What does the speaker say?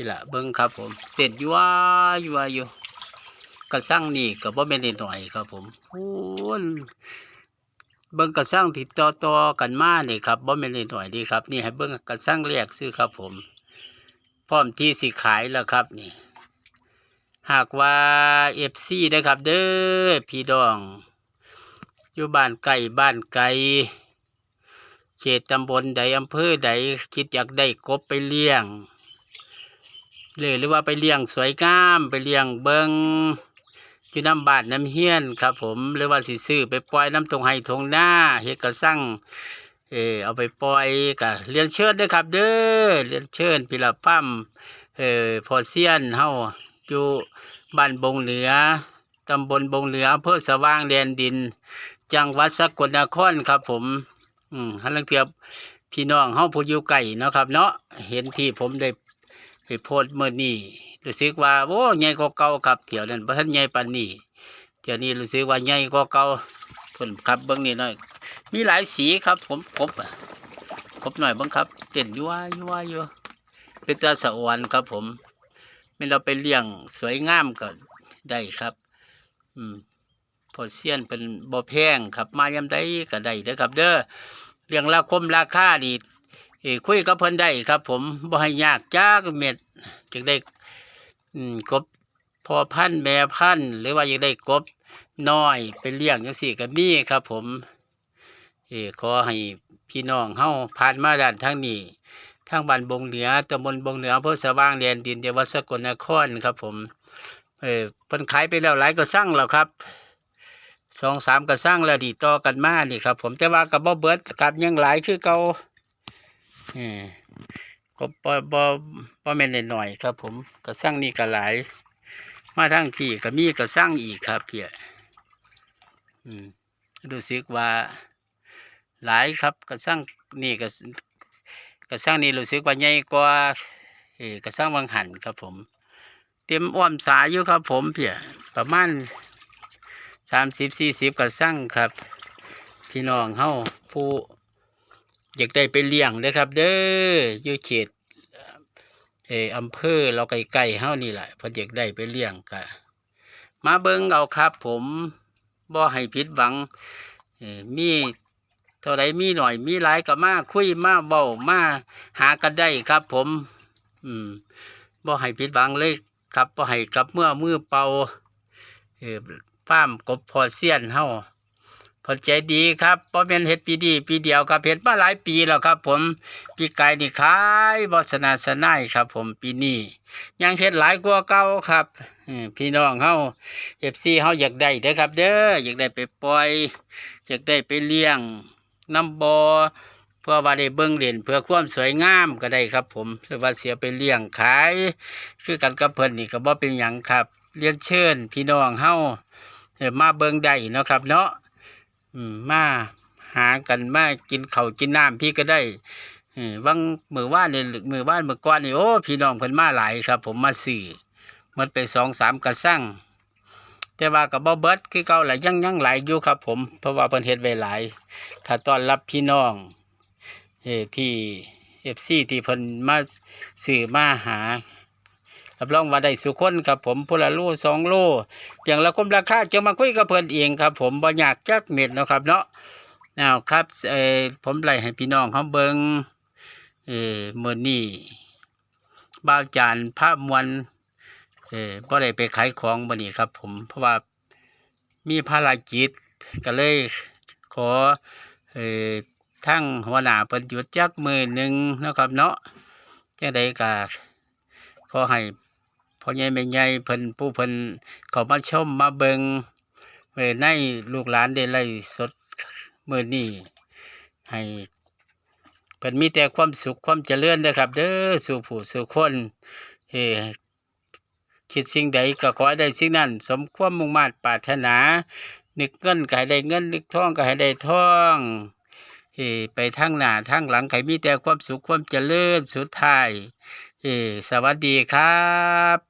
พี่ละเบิ้งครับผมเต้นยัวยัวอยู่กระสั่งนี่ก็บ่แม่นหน่อยครับผมโอ้นเบิ้งกระสั่งที่ต่อต่อๆกันมานี่ครับบ่แม่นหน่อยดีครับ นี่ให้เบิ้งกระสั่งแรกซื้อครับผมพร้อมที่สิขายแล้วครับนี่ หากว่าเอฟซีนะครับ เด้อพี่ดอง อยู่บ้านไก่บ้านไก่เขตตำบลใดอำเภอใดคิดอยากได้กบไปเลี้ยง เลยหรือว่าไปเลี้ยงสวยงามไปเลี้ยงเบิงอยู่น้ำบาดน้ำเฮี้ยนครับ ผมหรือว่าสิซื้อไปปล่อยน้ำตรงไห้ทงหน้าเฮ็ดกระสั่งเออเอาไปปล่อยกะเรียนเชิญด้อครับ เด้อเรียนเชิญพี่ละปั้มเออพอเซียนเฮาอยู่บ้านบงเหนือตำบลบงเหนืออำเภอสว่างแดนดิน จังหวัดสกลนครครับ ผม อืมฮันลังเทียบพี่น้องเฮาผู้อยู่ไกลเนาะครับ เนาะเห็นที่ผมได้ ไปโพสเมื่อนี้รู้สึกว่าโอ้ใหญ่กว่าเก่าครับเที่ยวนั้นบ่ทันใหญ่ปานนี้เที่ยวนี้รู้สึกว่าใหญ่กว่าเก่าเพิ่นครับเบิ่งนี่หน่อยมีหลายสีครับ ผมกบอะกบหน่อยบิ่งครับเต้นยั่วยั่วยู่เป็นตาสะอวนครับ ผมไม่เราไปเลี้ยงสวยงามก็ได้ครับ อืมพอเซียนเป็นบ่แพงครับ มายำได้ก็ได้เด้อครับ เด้อเรื่องราคมราคานี่ เอคุยกับเพิ่นได้ครับ ผมบ่ให้ยากจักเม็ดจึงได้กบพอพันแม่พันหรือว่าอยากได้กบน้อยไปเลี้ยงจังซี่ก็มีครับ ผม เอขอให้พี่น้องเฮาผ่านมาด้านทางนี้ทางบ้านบงเหนือตำบลบงเหนืออำเภอสว่างแดนดินจังหวัดสกลนครครับ ผม เออเพิ่นขายไปแล้วหลายก็สั่งแล้วครับสองสามก็สร้างแล้วดีต่อกันมานี่ครับ ผมแต่ว่ากับบ่เบิดกับยังหลายคือเก่า ออก็บ่บ่บ่แม่นหน่อยครับ ผมก็สร้างนี่ก็หลาย มาทั้งพี่ก็มีก็สร้างอีกครับเพี่ยอืมรู้สึกว่าหลายครับก็สร้างนี่ก็ก็สร้างนี่รู้สึกว่าใหญ่กว่าเออก็สร้างวังหันครับ ผม เตรียมอ้อมสายอยู่ครับ ผมเพี่ยประมาณสามสิบสี่สิบก็สั่งครับ พี่น้องเฮาผู้ อยากได้ไปเลี้ยงเด้อครับ เด้ออยู่เขตเอออำเภอเราไกลๆเฮานี่แหละพออยากได้ไปเลี้ยงก็มาเบิ่งเอาครับ ผมบ่ให้ผิดหวังเออมีเท่าไรมีหน่อยมีหลายก็มาคุยมาเบามาหากันได้ครับ ผม อืมบ่ให้ผิดหวังเลยครับบ่ให้กับเมื่อมือเป่าเออฟามกบพอเซียนเฮา พอใจดีครับเพราะเป็นเห็ดปีดี ปีเดียวครับเห็ดมาหลายปีแล้วครับ ผมปีกายนี่ขายบสนาสนายครับ ผมปีนี้ยังเห็ดหลายกว่าเก่าครับพี่น้องเฮาเอฟซีเฮาอยากได้เด้อครับเด้ออยากได้ไปปล่อย อยากได้ไปเลี้ยงน้ำบอ่อเพื่อว่าได้เบิ่งเด่นเพื่อความสวยงามก็ได้ครับ ผมหรือว่าเสียไปเลี้ยงขาย คือกันกับเพิ่นนี่ก็บ่เป็นหยังครับเรียนเชิญ พี่น้องเฮาเออมาเบิงได้เนาะครับ เนาะ มาหากันมากินเขากินน้ำพี่ก็ได้วังมือว่านเนี่ยมือว่านมือก้อนนี่โอ้พี่น้องเพิ่นมาหลายครับ ผมมาสื่มันไปสองสามกระสั่งแต่ว่ากับบ่เบิดคือเก่าหลายยังยังหลายอยู่ครับ ผมเพราะว่าเพิ่นเฮ็ดไว้หลาย ถ้าต้อนรับพี่น้องเอที่เอฟซีที่เพิ่นมาสื่อมาหา รับรองว่าได้สุคนครับผมพละโลสองโลอย่างละคมราคาจะมาคุยกับเพิ่อนเองครับ ผมบ่อยากจักเม็ดนะครับเนาะเอาครับเออผมไล่ให้พี่น้องเขาเบิงเออมื้อนี้บ่าจานพระมวลเออบ่ได้ไปขายของมื้อนี้ครับ ผมเพราะว่ามีภารกิจก็เลยขอเออทั้งหัวหน้าเพิ่นหยุดจักมือหนึ่งนะครับเนาะจังใดก็ขอให้ พ่อใหญ่แม่ใหญ่เพิ่นผู้เพิ่นเขามาชมมาเบิงเว้ในลูกหลานได้ไล่สดมื้อนี้ให้เพิ่นมีแต่ความสุขความเจริญเด้อครับ เด้อสู่ผู้สู่คนเฮคิดสิ่งใดก็ขอให้ได้สิ่งนั้น สมความมุ่งมา่ปรารถนา นึกเงินก็ให้ได้เงิน นึกทองก็ให้ได้ทองเฮไปทางหน้าทางหลังใครมีแต่ความสุขความเจริญสุดท้ายเอสวัสดีครับ